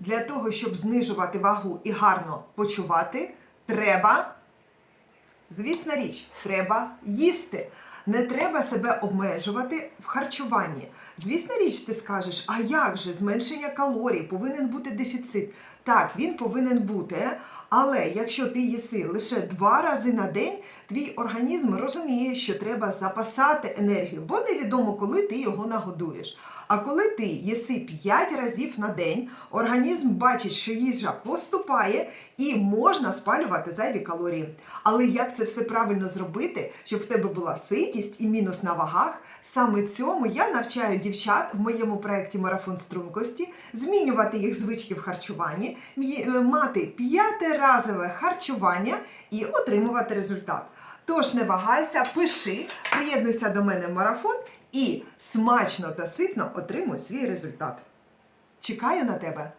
Для того, щоб знижувати вагу і гарно почувати, треба, звісна річ, треба їсти. Не треба себе обмежувати в харчуванні. Звісна річ, ти скажеш, а як же зменшення калорій, повинен бути дефіцит. Так, він повинен бути, але якщо ти їси лише два рази на день, твій організм розуміє, що треба запасати енергію, бо невідомо, коли ти його нагодуєш. А коли ти їси 5 разів на день, організм бачить, що їжа поступає і можна спалювати зайві калорії. Але як це все правильно зробити, щоб в тебе була ситість і мінус на вагах, саме цьому я навчаю дівчат в моєму проєкті Марафон стрункості змінювати їх звички в харчуванні, е, мати п'ятиразове харчування і отримувати результат. Тож не вагайся, пиши, приєднуйся до мене в марафон і смачно та ситно отримуй свій результат. Чекаю на тебе!